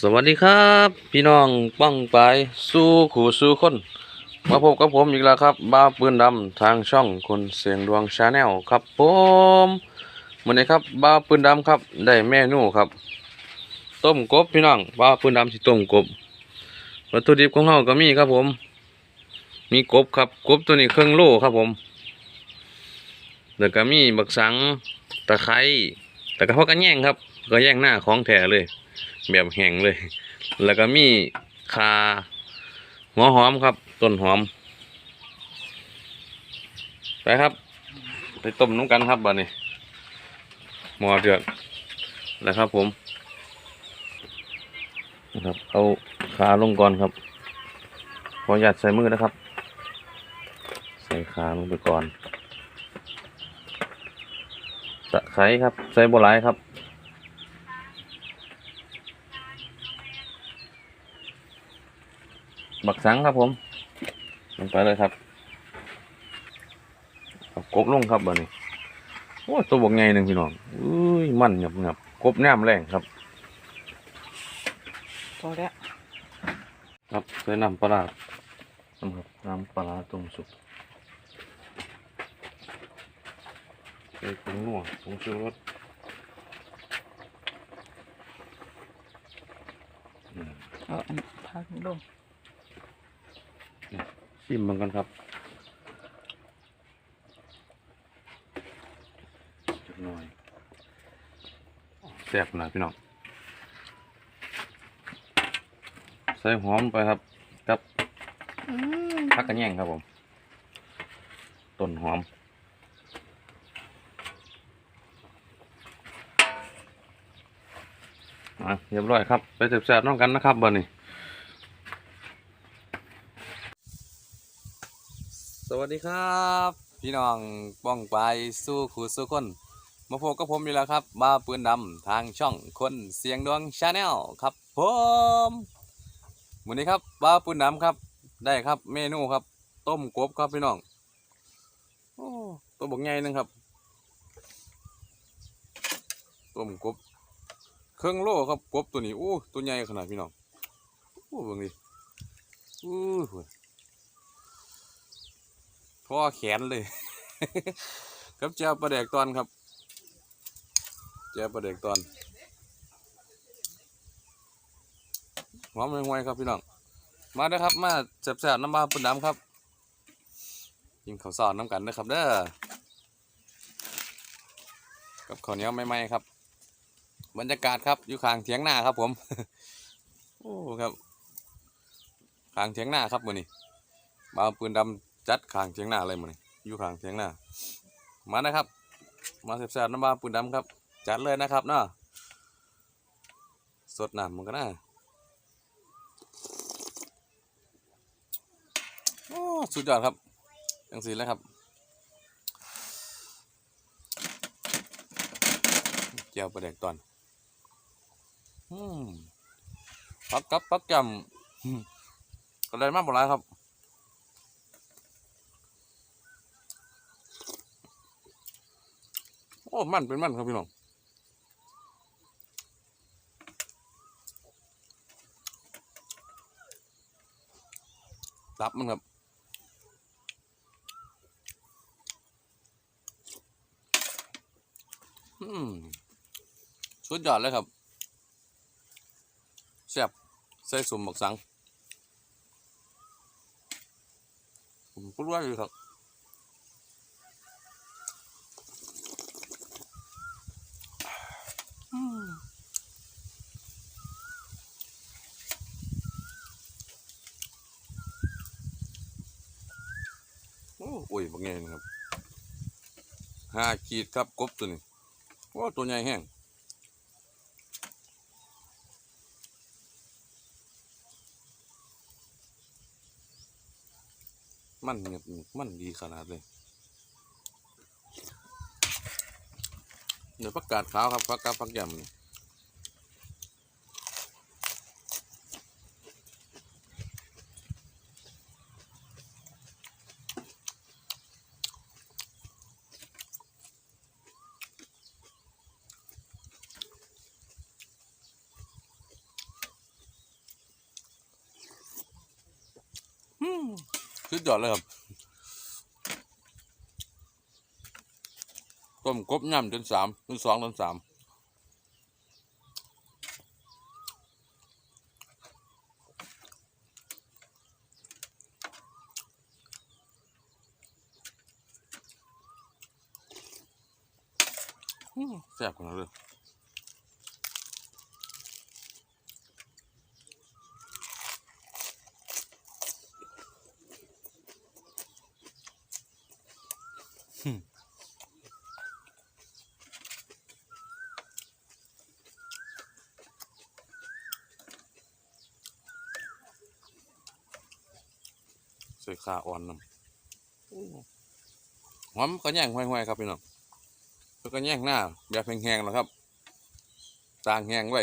สวัสดีครับ พี่น้องป้องไปสู้ขู่สู้คน มาพบกับผมอีกแล้วครับ บ้าปืนดำทางช่องคนเสียงดวงชาแนลครับผมวันนี้ครับบ้าปืนดำครับได้เมนูครับ ต้มกบพี่น้องบ้าปืนดำสิต้มกบวัตถุดิบของเราก็มีครับผม มีกบครับกบตัวนี้เครื่องโล่ครับผมแล้วก็มีบักสังตะไคร้แต่ก็พอกันแย่งครับ ก็แย่งหน้าของแท้เลย แบบแห้งเลย แล้วก็มีคาหัวหอมครับ ต้นหอม ไปครับ ไปต้มน้ำกันครับบัดนี้หม้อเดือดแล้วครับผมนะครับ เอาขาลงก่อนครับขอหยัดใส่มือนะครับ ใส่ขาลงไปก่อนตะไคร้ครับ ใส่บัวลายครับ บักสังครับผมลงไปเลยครับเอากบลงครับบ่นี้โอ้ยตัวบกไงหนึ่งพี่น้องอุ้ยมันหยับหยับกบแนมแรงครับพอแล้วครับใส่น้ำปลาร้าน้ำครับน้ำปลาร้าต้มสุกใส่ผงนัวผงชูรสอืมเอาอันพักนี้ลง ชิมมันกันครับจักหน่อยแซ่บหน่อยพี่น้องใส่หอมไปครับกับอืมผักกระแยงครับผมต้นหอมอะเรียบร้อยครับ ไปแซ่บๆน้องกันนะครับบ่นี้ สวัสดีครับ พี่น้องป้องไปสู้ขู่สู้คนมาพบกับผมอีกแล้วครับมาปืนดำทางช่องคนเสียงดวงชาแนลครับผมวันนี้ครับบ้าปืนดำครับ ได้ครับเมนูครับ ต้มกบครับพี่น้องโอ้ตัวบกใหญ่นึงครับ ต้มกบเครื่องโล่ครับกบตัวนี้โอ้ตัวใหญ่ขนาดพี่น้องโอ้เบิ่งดิอู้ หูพ่อแขนเลย ครับเจ้าประเดกตอนครับ เจ้าประเดกตอนหอมห่วยครับพี่น้องมาเด้อครับมาแซ่บๆน้ำปลาปุ่นดำครับกินข้าวซอยน้ำกันนะครับเด้อกับข้าวเหนียวใหม่ๆครับ บรรยากาศครับอยู่ข้างเถียงหน้าครับ ผมโอ้ครับข้างเถียงหน้าครับมือนี้มาปืนดำ จัดขางเทียงหน้าอะไรมาเนี่ยอยู่ขางเทียงหน้า มานะครับ มาแซ่บๆน้ำปลาปืนดำครับ จัดเลยนะครับเนาะสดน้ำมันก็น่าโอ้สุดยอดครับยังสีแล้วครับเจียวปลาแดกตอนอืมปักกับปักจำก็เลยมากหมดแล้วครับ โอ้มันเป็นมันครับพี่น้องตับมันครับอืมสุดยอดเลยครับแซ่บใส่สมบักสังผมพูดว่าอยู่ครับ โอ้โอ้ยบางไงนะครับห้าขีดครับกบตัวนี้โอ้ตัวใหญ่แห้งมันเงียบมันดีขนาดเลย เดี๋ยวผักกาดขาวครับผักกาดผักยำนี่สุดยอดเลยครับ ต้มกบย่ำจนสามจนสองจนสามอืมแซ่บขนาดเลย ใส่ ขาอ่อนนำหอมก็แย่งห้อยๆครับพี่น้องแล้วก็แย่งหน้าแบบแห้งๆแล้วครับต่างแห้งไว้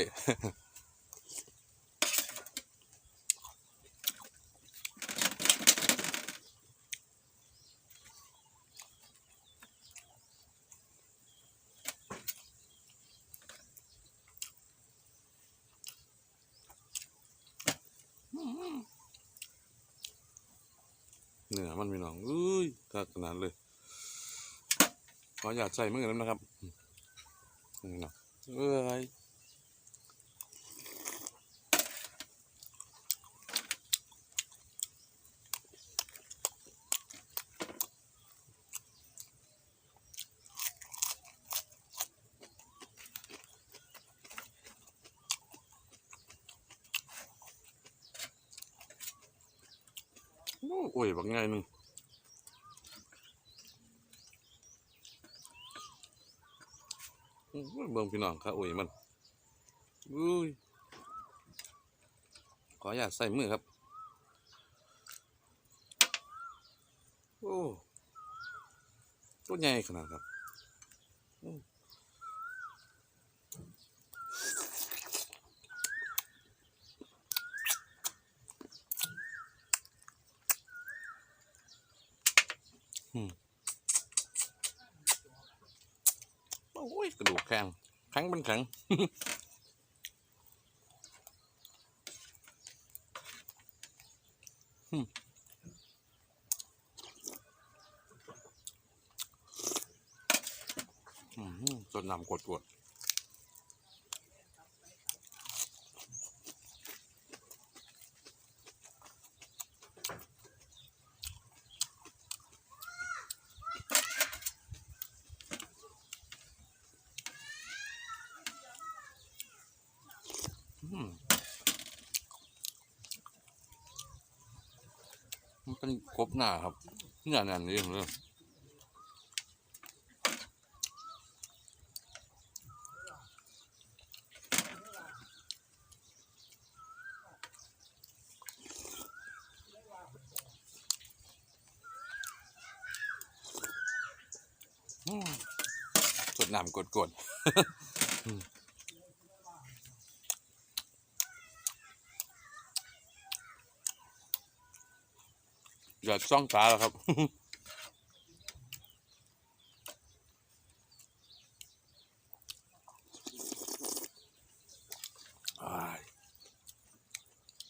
เนื้อมันพี่น้องเอ้ยถ้าขนาดเลยขออยากใส่มือแล้วนะครับนี่เนาะเอ้ย โอ้ยบักง่ายหนึงเบิ่งพี่น้องครับโอ้ยมันอุ้ยขออย่าใส่มือครับ โอ้ตัวใหญ่ขนาดครับอื้อโอ้ยกระดูกแข็งแข็ง เป็นแข็งอืมอืมจนนำกดกด มันเป็นกบหน้าครับเนื้อแน่นนี่เลยอืมจดน้ำกดกด อืมอยากจ้องตาแล้วครับ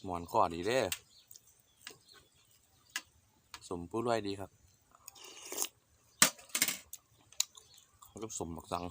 หมอนข้อดีเด้สมผู้รวยดีครับ แล้วก็สมบักสัง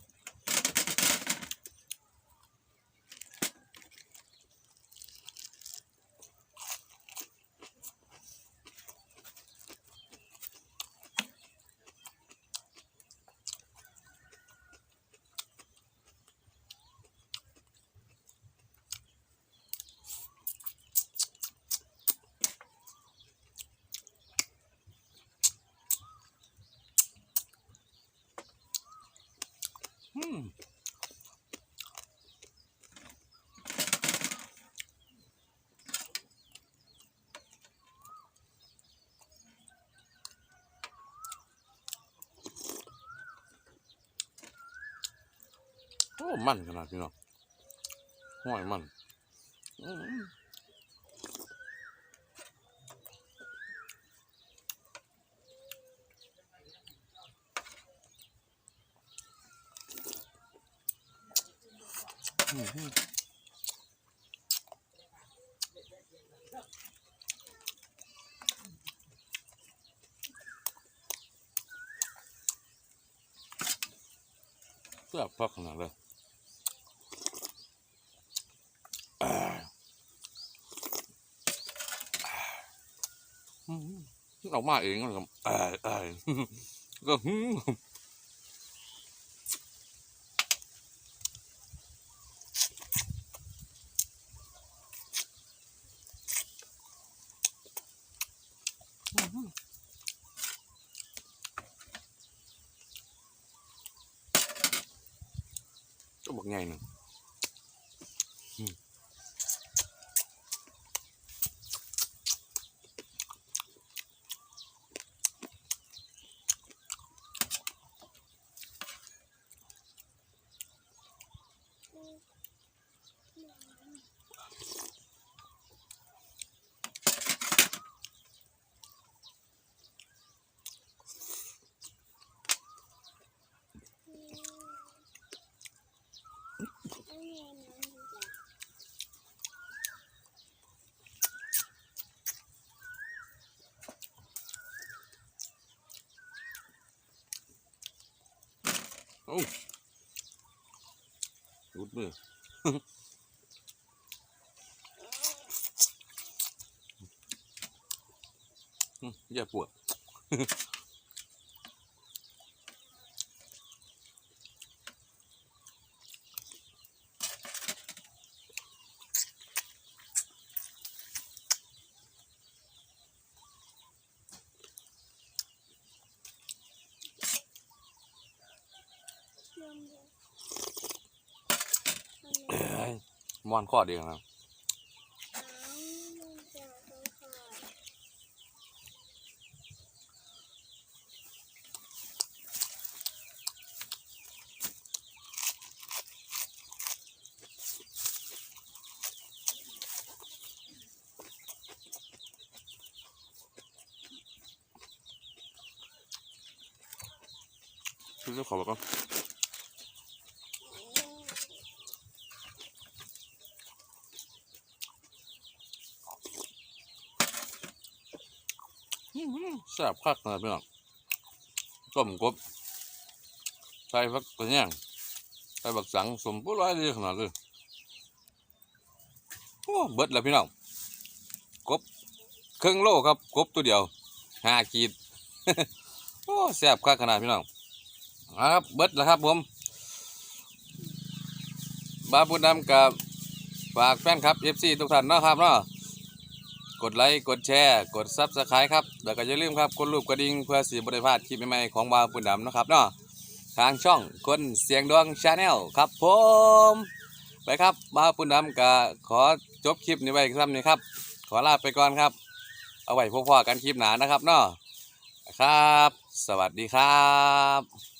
โอ้มันขนาดนี้เนาะห้อยมันเสื้อพักขนาดเลย อ่าอืมมันออกมาเองนะครับอ่าอ่าก็หืมก็บอกไงหนึ่ง โอ้รุดมืออืมอย่าปวด มอนข้อเดียวครับซื้อขอแบบว่า แซ่บคักนะพี่น้องต้มกบใส่ฟักกระเนียงใส่บักสังสมปุ้ร้อยดีขนาดเลยโอ้เบิดแล้วพี่น้องกบเครึ่องโลครับกบตัวเดียวห้าขีดโอ้แซ่บคักขนาดพี่น้องครับเบิดแล้วครับผมบาบุญดำกับฝากแฟนครับ FC ทุกท่านนะครับเนาะ ดไลค์กดแชร์กดซับสไครต์ครับแล้วก็อย่าลืมครับกดรูปกระดิ่งเพื่อสีบริพลาดคลิปใหม่ๆของบาบุญดำนะครับเนาะทางช่องคนเสียงดวงชาแนลครับผมไปครับบาบุญดำก็ขอจบคลิปนี้ไว้ครับนี่ครับ ขอลาไปก่อนครับ เอาไว้พบๆกันคลิปหนานะครับเนาะครับ สวัสดีครับ